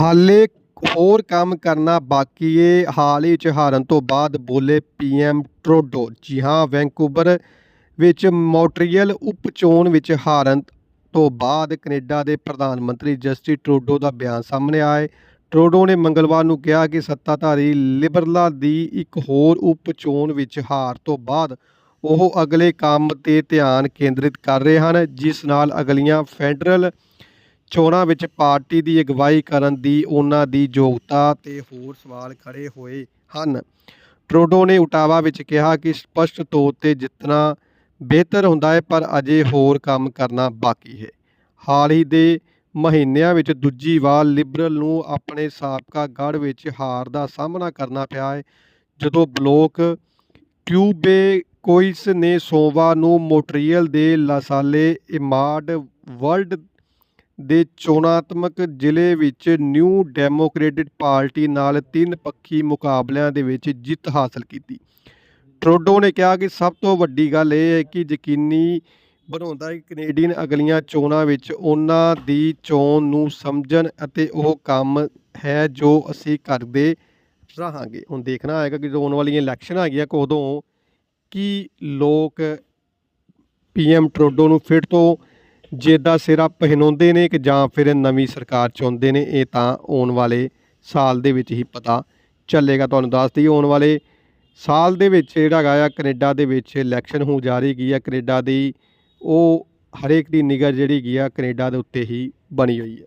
ਹਾਲੇ ਹੋਰ ਕੰਮ ਕਰਨਾ ਬਾਕੀ ਏ। ਹਾਲ ਹੀ 'ਚ ਹਾਰਨ ਤੋਂ ਬਾਅਦ ਬੋਲੇ ਪੀਐਮ ਟਰੋਡੋ। ਜੀ ਹਾਂ, ਵੈਂਕੂਵਰ ਵਿੱਚ ਮੌਂਟਰੀਅਲ ਉਪ ਚੋਣ ਵਿੱਚ ਹਾਰਨ ਤੋਂ ਬਾਅਦ ਕੈਨੇਡਾ ਦੇ ਪ੍ਰਧਾਨ ਮੰਤਰੀ ਜਸਟਿਨ ਟਰੂਡੋ ਦਾ ਬਿਆਨ ਸਾਹਮਣੇ ਆਇਆ ਹੈ ਟਰੂਡੋ ਨੇ ਮੰਗਲਵਾਰ ਨੂੰ ਕਿਹਾ ਕਿ ਸੱਤਾਧਾਰੀ ਲਿਬਰਲਾਂ ਦੀ ਇੱਕ ਹੋਰ ਉਪ ਚੋਣ ਵਿੱਚ ਹਾਰ ਤੋਂ ਬਾਅਦ ਉਹ ਅਗਲੇ ਕੰਮ 'ਤੇ ਧਿਆਨ ਕੇਂਦਰਿਤ ਕਰ ਰਹੇ ਹਨ, ਜਿਸ ਨਾਲ ਅਗਲੀਆਂ ਫੈਡਰਲ ਚੋਣਾਂ ਵਿੱਚ ਪਾਰਟੀ ਦੀ ਅਗਵਾਈ ਕਰਨ ਦੀ ਉਹਨਾਂ ਦੀ ਯੋਗਤਾ 'ਤੇ ਹੋਰ ਸਵਾਲ ਖੜੇ ਹੋਏ ਹਨ। ਟਰੋਡੋ ਨੇ ਉਟਾਵਾ ਵਿੱਚ ਕਿਹਾ ਕਿ ਸਪਸ਼ਟ ਤੌਰ 'ਤੇ ਜਿੱਤਣਾ ਬਿਹਤਰ ਹੁੰਦਾ ਹੈ, ਪਰ ਅਜੇ ਹੋਰ ਕੰਮ ਕਰਨਾ ਬਾਕੀ ਹੈ। ਹਾਲ ਹੀ ਦੇ ਮਹੀਨਿਆਂ ਵਿੱਚ ਦੂਜੀ ਵਾਰ ਲਿਬਰਲ ਨੂੰ ਆਪਣੇ ਸਾਬਕਾ ਗੜ੍ਹ ਵਿੱਚ ਹਾਰ ਦਾ ਸਾਹਮਣਾ ਕਰਨਾ ਪਿਆ ਹੈ, ਜਦੋਂ ਬਲੋਕ ਕਿਊਬੇਕੋਇਸ ਨੇ ਸੋਮਵਾਰ ਨੂੰ ਮੋਟਰੀਅਲ ਦੇ ਲਾਸਾਲੇ ਇਮਾਰਡ ਵਰਲਡ ਦੇ ਚੋਣਾਤਮਕ ਜ਼ਿਲ੍ਹੇ ਵਿੱਚ ਨਿਊ ਡੈਮੋਕ੍ਰੇਟਿਕ ਪਾਰਟੀ ਨਾਲ ਤਿੰਨ ਪੱਖੀ ਮੁਕਾਬਲਿਆਂ ਦੇ ਵਿੱਚ ਜਿੱਤ ਹਾਸਲ ਕੀਤੀ। ਟਰੋਡੋ ਨੇ ਕਿਹਾ ਕਿ ਸਭ ਤੋਂ ਵੱਡੀ ਗੱਲ ਇਹ ਹੈ ਕਿ ਯਕੀਨੀ ਬਣਾਉਂਦਾ ਹੈ ਕੈਨੇਡੀਅਨ ਅਗਲੀਆਂ ਚੋਣਾਂ ਵਿੱਚ ਉਹਨਾਂ ਦੀ ਚੋਣ ਨੂੰ ਸਮਝਣ ਅਤੇ ਉਹ ਕੰਮ ਹੈ ਜੋ ਅਸੀਂ ਕਰਦੇ ਰਹਾਂਗੇ। ਹੁਣ ਦੇਖਣਾ ਆਏਗਾ ਕਿ ਜਦੋਂ ਆਉਣ ਵਾਲੀਆਂ ਇਲੈਕਸ਼ਨ ਆ ਗਈਆਂ ਕਦੋਂ, ਕੀ ਲੋਕ ਪੀਐਮ ਟਰੋਡੋ ਨੂੰ ਫਿਰ ਤੋਂ ਜੇਦਾ ਸਿਰਾ ਪਹਿਨਾਉਂਦੇ ਨੇ ਕਿ ਜਾਂ ਫਿਰ ਨਵੀਂ ਸਰਕਾਰ ਚੁਣਦੇ ਨੇ, ਇਹ ਤਾਂ ਆਉਣ ਵਾਲੇ ਸਾਲ ਦੇ ਵਿੱਚ ਹੀ ਪਤਾ ਚੱਲੇਗਾ। ਤੁਹਾਨੂੰ ਦੱਸ ਦਈਏ, ਆਉਣ ਵਾਲੇ ਸਾਲ ਦੇ ਵਿੱਚ ਜਿਹੜਾ ਹੈਗਾ ਆ, ਕੈਨੇਡਾ ਦੇ ਵਿੱਚ ਇਲੈਕਸ਼ਨ ਹੋ ਜਾ ਰਹੀ ਗਈ ਆ। ਕੈਨੇਡਾ ਦੀ ਉਹ ਹਰੇਕ ਦੀ ਨਿਗਰ ਜਿਹੜੀ ਗਈ ਆ, ਕੈਨੇਡਾ ਦੇ ਉੱਤੇ ਹੀ ਬਣੀ ਹੋਈ ਹੈ।